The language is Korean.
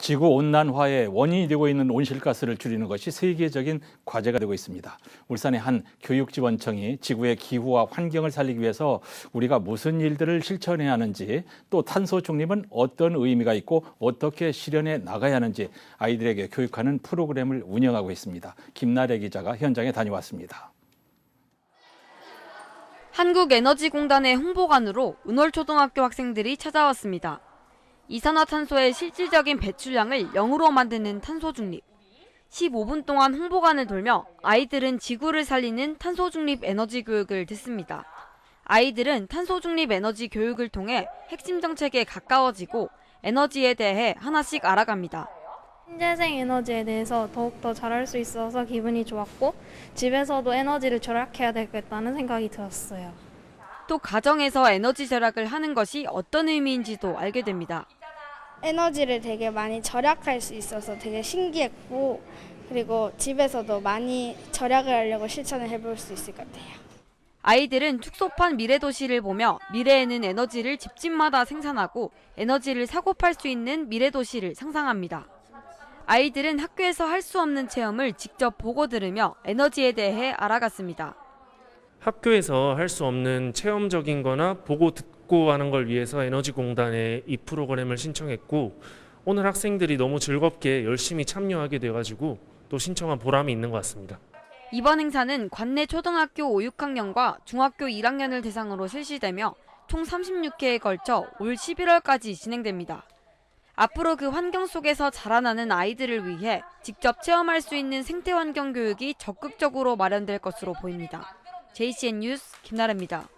지구 온난화의 원인이 되고 있는 온실가스를 줄이는 것이 세계적인 과제가 되고 있습니다. 울산의 한 교육지원청이 지구의 기후와 환경을 살리기 위해서 우리가 무슨 일들을 실천해야 하는지 또 탄소 중립은 어떤 의미가 있고 어떻게 실현해 나가야 하는지 아이들에게 교육하는 프로그램을 운영하고 있습니다. 김나래 기자가 현장에 다녀왔습니다. 한국에너지공단의 홍보관으로 은월초등학교 학생들이 찾아왔습니다. 이산화탄소의 실질적인 배출량을 0으로 만드는 탄소 중립. 15분 동안 홍보관을 돌며 아이들은 지구를 살리는 탄소 중립 에너지 교육을 듣습니다. 아이들은 탄소 중립 에너지 교육을 통해 핵심 정책에 가까워지고 에너지에 대해 하나씩 알아갑니다. 신재생 에너지에 대해서 더욱더 잘할 수 있어서 기분이 좋았고 집에서도 에너지를 절약해야 되겠다는 생각이 들었어요. 또 가정에서 에너지 절약을 하는 것이 어떤 의미인지도 알게 됩니다. 에너지를 되게 많이 절약할 수 있어서 되게 신기했고 그리고 집에서도 많이 절약을 하려고 실천을 해볼 수 있을 것 같아요. 아이들은 축소판 미래 도시를 보며 미래에는 에너지를 집집마다 생산하고 에너지를 사고 팔 수 있는 미래 도시를 상상합니다. 아이들은 학교에서 할 수 없는 체험을 직접 보고 들으며 에너지에 대해 알아갔습니다. 학교에서 할 수 없는 체험적인 거나 보고 듣고 하는 걸 위해서 에너지공단에 이 프로그램을 신청했고 오늘 학생들이 너무 즐겁게 열심히 참여하게 돼가지고 또 신청한 보람이 있는 것 같습니다. 이번 행사는 관내 초등학교 5, 6학년과 중학교 1학년을 대상으로 실시되며 총 36회에 걸쳐 올 11월까지 진행됩니다. 앞으로 그 환경 속에서 자라나는 아이들을 위해 직접 체험할 수 있는 생태 환경 교육이 적극적으로 마련될 것으로 보입니다. JCN 뉴스 김나래입니다.